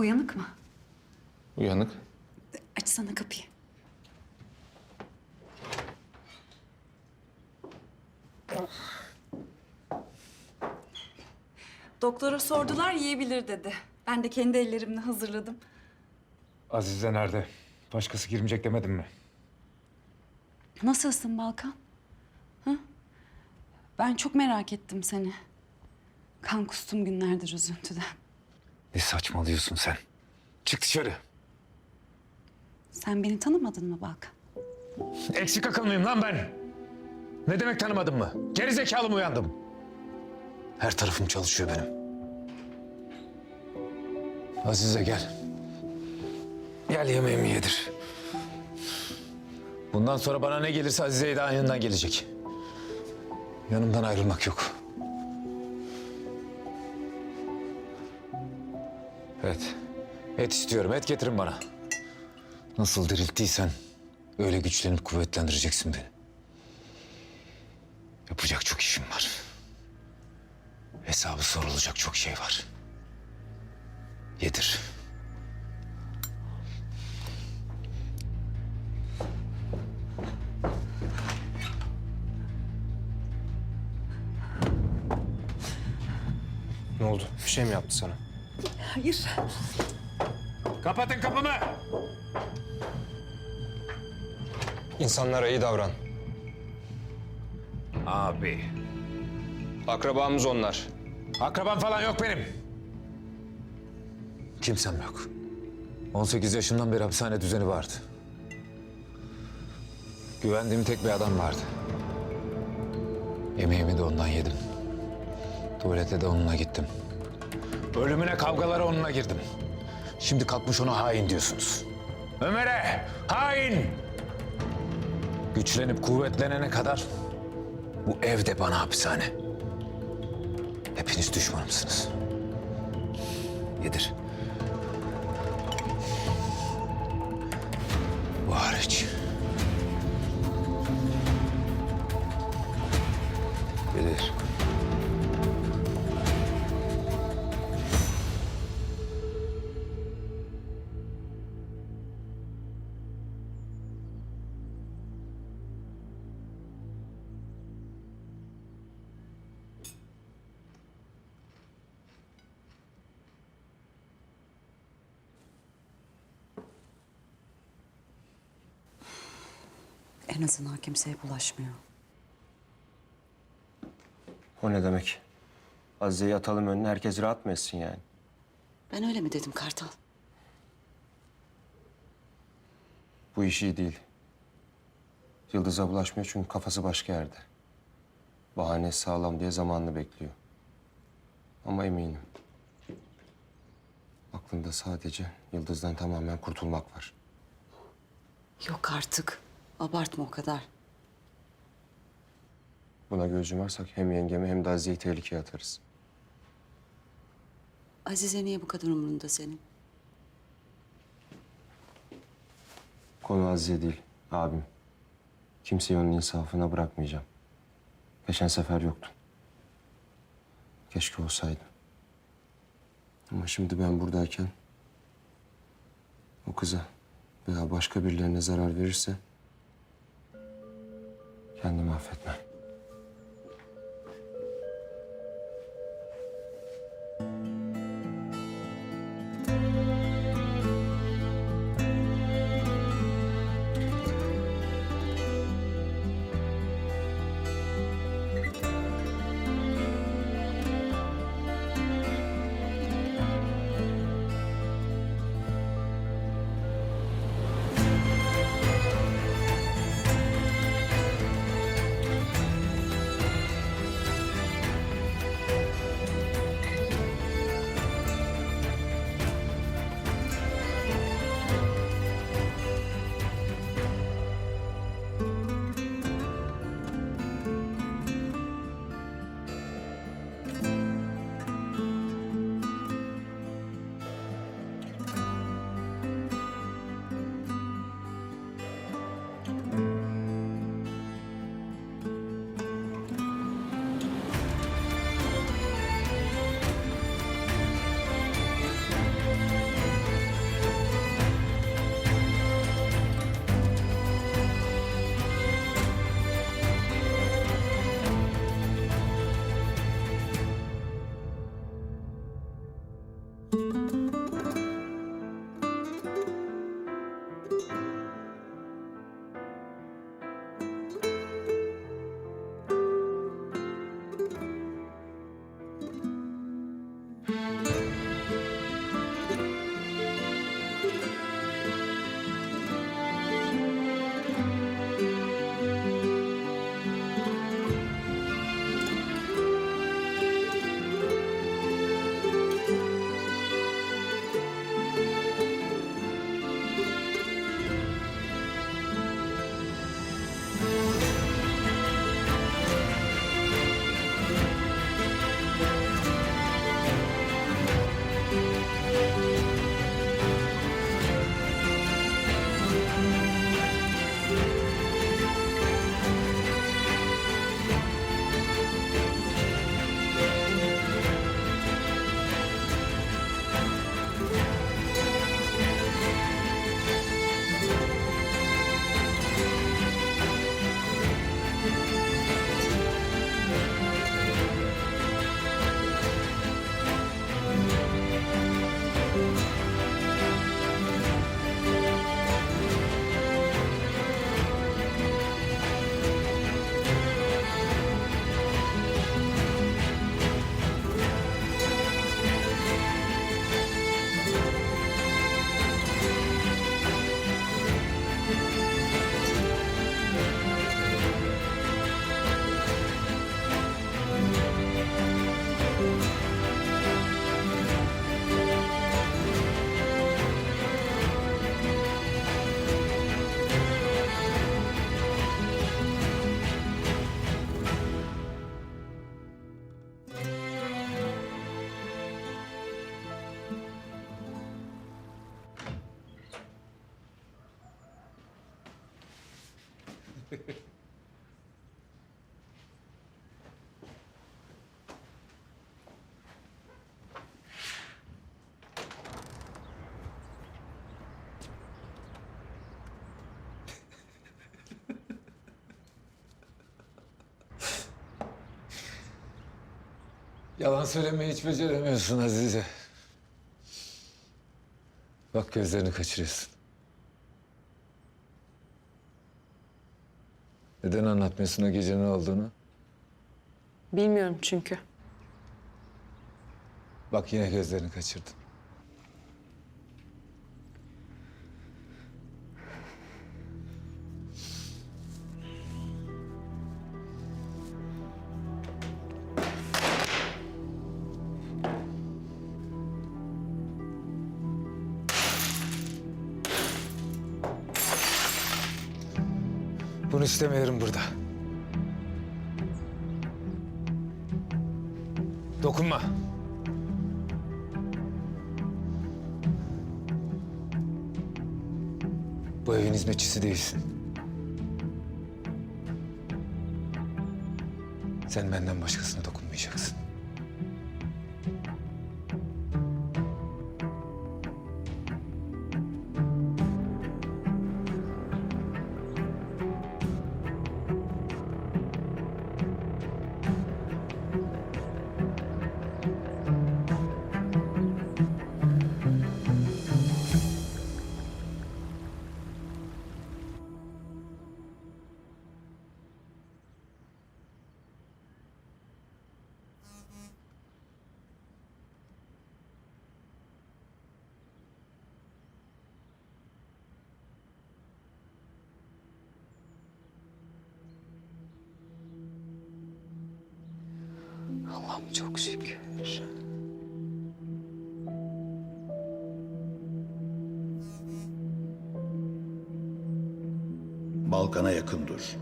Uyanık mı? Uyanık. Açsana kapıyı. Doktora sordular yiyebilir dedi. Ben de kendi ellerimle hazırladım. Azize nerede? Başkası girmeyecek demedim mi? Nasılsın Balkan? Hı? Ben çok merak ettim seni. Kan kustum günlerdir üzüntüden. Ne saçmalıyorsun sen? Çık dışarı. Sen beni tanımadın mı Balkan? Eksik akıl mıyım lan ben? Ne demek tanımadın mı? Geri zekalı mı uyandım? Her tarafım çalışıyor benim. Azize gel. Gel yemeğimi yedir. Bundan sonra bana ne gelirse Azize'ye de aynından gelecek. Yanımdan ayrılmak yok. Evet. Et istiyorum. Et getirin bana. Nasıl dirilttiysen öyle güçlenip kuvvetlendireceksin beni. Yapacak çok işim var. Hesabı sorulacak çok şey var. Yedir. Ne oldu? Bir şey mi yaptı sana? Hayır. Kapatın kapımı. İnsanlara iyi davran. Abi. Akrabamız onlar. Akraban falan yok benim. Kimsem yok. 18 yaşımdan beri hapishane düzeni vardı. Güvendiğim tek bir adam vardı. Yemeğimi de ondan yedim. Tuvalete de onunla gittim. Ölümüne kavgalara onunla girdim. Şimdi kalkmış ona hain diyorsunuz. Ömer'e hain! Güçlenip kuvvetlenene kadar bu ev de bana hapishane. Hepiniz düşmanımsınız. Yedir. En azından kimseye bulaşmıyor. O ne demek? Azize'yi atalım önüne herkes rahat mı etsin yani? Ben öyle mi dedim Kartal? Bu iş iyi değil. Yıldız'a bulaşmıyor çünkü kafası başka yerde. Bahane sağlam diye zamanını bekliyor. Ama eminim. Aklında sadece Yıldız'dan tamamen kurtulmak var. Yok artık. Abartma o kadar. Buna göz yumarsak hem yengemi hem de Azize'yi tehlikeye atarız. Azize niye bu kadar umurunda senin? Konu Azize değil, abim. Kimseyi onun insafına bırakmayacağım. Geçen sefer yoktun. Keşke olsaydın. Ama şimdi ben buradayken... ...o kıza veya başka birilerine zarar verirse... ...kendimi affetmem. Yalan söylemeyi hiç beceremiyorsun Azize. Bak gözlerini kaçırıyorsun. Neden anlatmıyorsun o gece ne olduğunu? Bilmiyorum çünkü. Bak yine gözlerini kaçırdın. Bunu istemiyorum burada. Dokunma. Bu evin hizmetçisi değilsin. Sen benden başkasına dokunmayacaksın. Allah'ım çok şükür. Balkan'a yakın dur.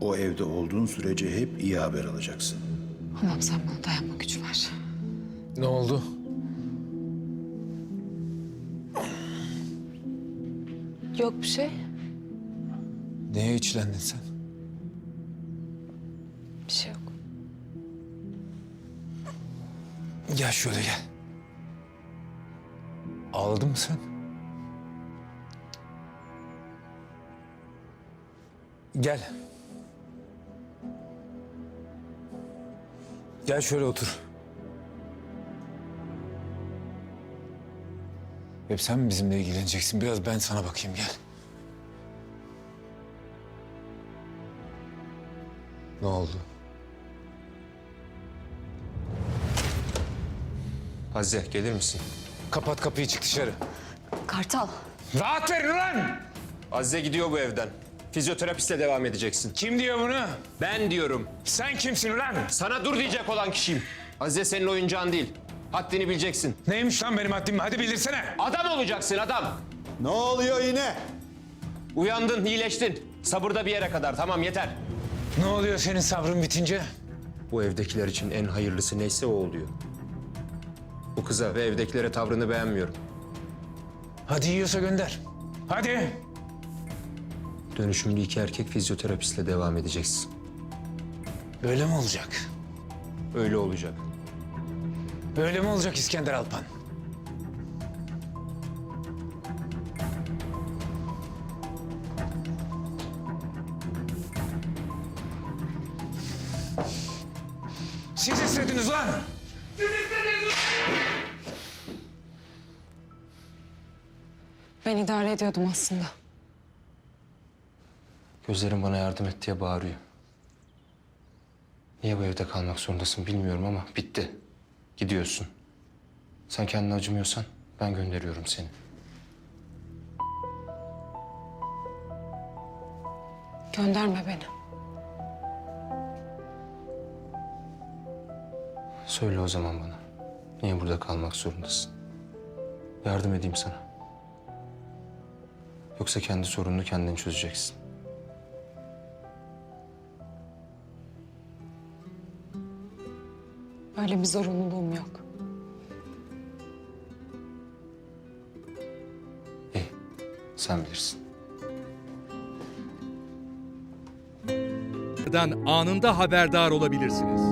O evde olduğun sürece hep iyi haber alacaksın. Allah'ım sen bana dayanma gücü ver. Ne oldu? Yok bir şey. Neye içlendin sen? Gel şöyle gel. Ağladın mı sen? Gel. Gel şöyle otur. Hep sen mi bizimle ilgileneceksin? Biraz ben sana bakayım gel. Ne oldu? Azize gelir misin? Kapat kapıyı çık dışarı. Kartal. Rahat verin ulan! Azize gidiyor bu evden. Fizyoterapistle devam edeceksin. Kim diyor bunu? Ben diyorum. Sen kimsin ulan? Sana dur diyecek olan kişiyim. Azize senin oyuncağın değil. Haddini bileceksin. Neymiş lan benim haddim? Hadi bildirsene. Adam olacaksın adam. Ne oluyor yine? Uyandın, iyileştin. Sabırda bir yere kadar. Tamam yeter. Ne oluyor senin sabrın bitince? Bu evdekiler için en hayırlısı neyse o oluyor. Bu kıza ve evdekilere tavrını beğenmiyorum. Hadi yiyorsa gönder. Hadi. Dönüşümlü iki erkek fizyoterapistle devam edeceksin. Böyle mi olacak? Öyle olacak. Böyle mi olacak İskender Alpan? Ben idare ediyordum aslında. Gözlerim bana yardım et diye bağırıyor. Niye bu evde kalmak zorundasın bilmiyorum ama bitti. Gidiyorsun. Sen kendine acımıyorsan ben gönderiyorum seni. Gönderme beni. Söyle o zaman bana. Niye burada kalmak zorundasın? Yardım edeyim sana. Yoksa kendi sorununu kendin çözeceksin. Öyle bir zorunluluğum yok. İyi. Sen bilirsin. anında haberdar olabilirsiniz.